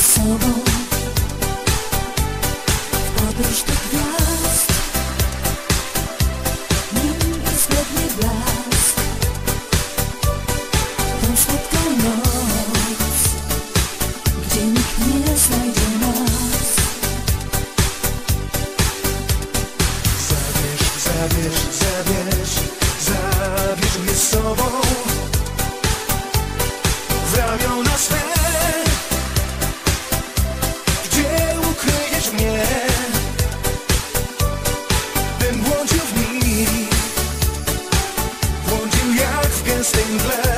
z sobą w podróż do gwiazd. Nim zbędny blask, tą słodką noc, gdzie nikt nie znajdzie nas. Zabierz, zabierz, zabierz, zabierz mnie z sobą Singler.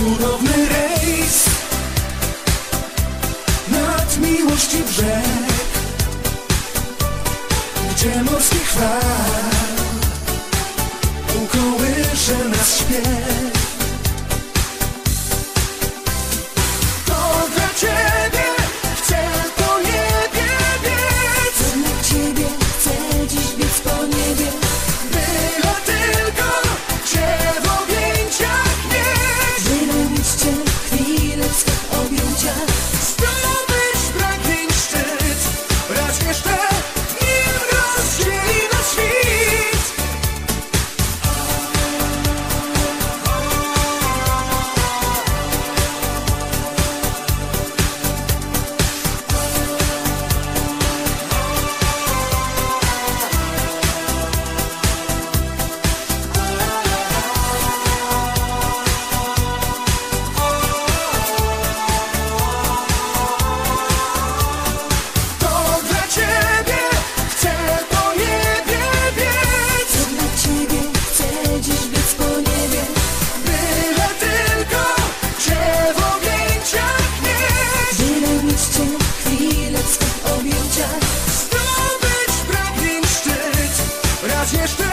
Cudowny rejs. Nad miłości brzeg Gdzie morskich fal Ukołysze nas śpiew надежды